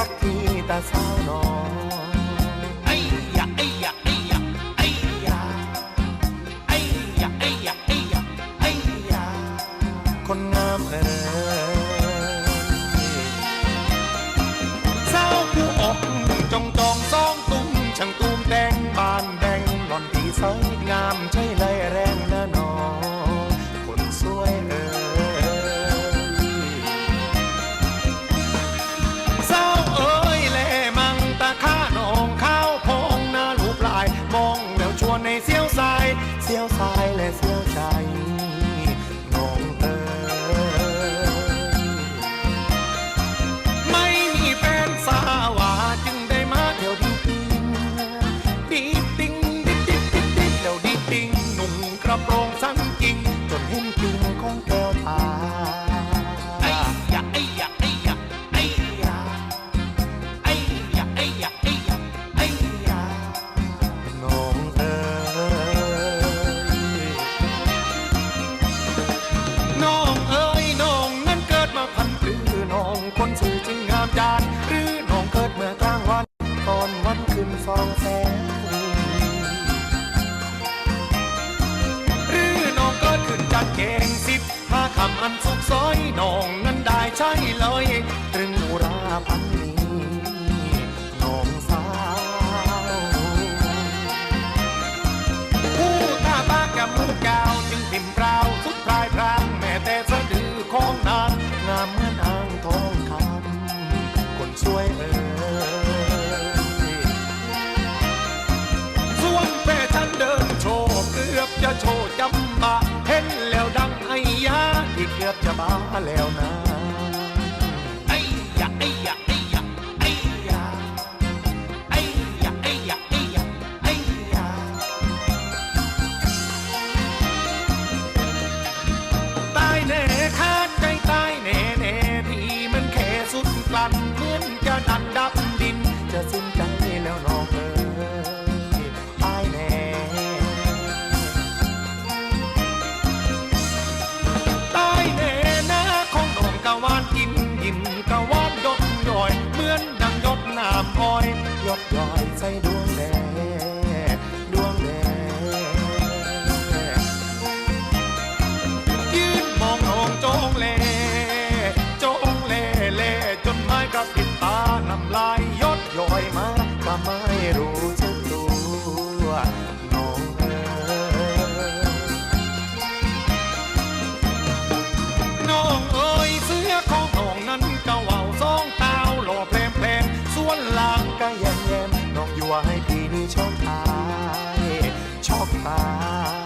สักทีตาสาวน้องไอ้ยะไอ้ยะไอ้ยะไอ้ยะไอ้ยะไอ้ยะไอ้ยะไอ้ยะคนงามเอ่ย ยเสียวสายและเสียวใจน้องเอ้ยไม่มีแฟนสาวาจึงได้มาเที่ยวดีติงดีติงดิดดิดดิดดิดเดี๋ยวดีติงหนุ่มกระโปรง เก่งสิบห้าคำอันสุกซอยน้องนั้นได้ใช่เลยตรึงอุราพันนี้น้องสาวผู้ตาตากับมูกาวจึงติ่มเปล่าสุดปลายพรางแม้แต่สะดือของนางงามเหมือนอ่างทองคำคนสวยเอ่ย แล้วนะไอ้ยะไอ้ยะไอ้ยะไอ้ยะไอ้ยะไอ้ยะไอ้ยะไอ้ยะตายแน่คาดใจตายแน่แน่ที่มันแค่สุดกลั้นเหมือนจะดันดับดินจะสิ้น upright. ไว้พี่นี่โชคตายโชคตาย